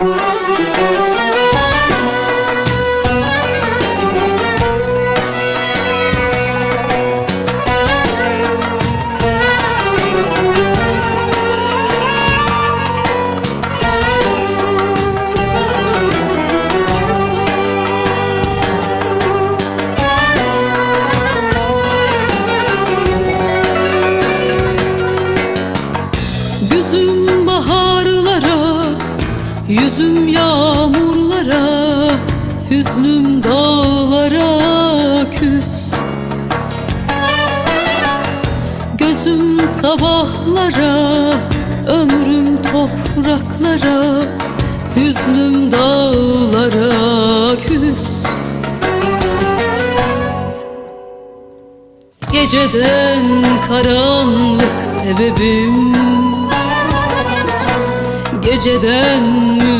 Gözüm yüzüm yağmurlara, hüznüm dağlara küs. Gözüm sabahlara, ömrüm topraklara, hüznüm dağlara küs. Geceden karanlık sebebim Geceden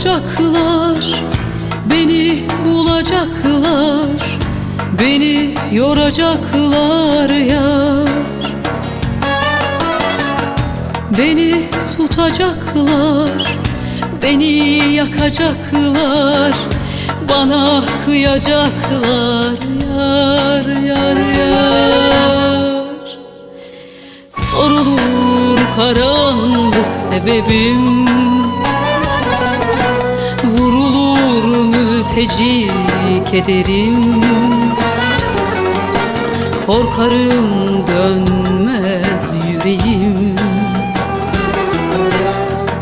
soracaklar, beni bulacaklar, beni yoracaklar yar. Beni tutacaklar, beni yakacaklar, bana kıyacaklar yar yar yar. Sorulur karanlık sebebim mülteci kederim Korkarım dönmez yüreğim.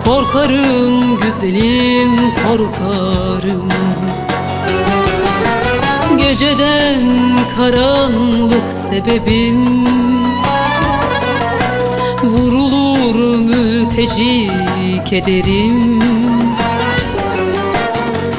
Korkarım güzelim korkarım. Geceden karanlık sebebim. Vurulur mülteci kederim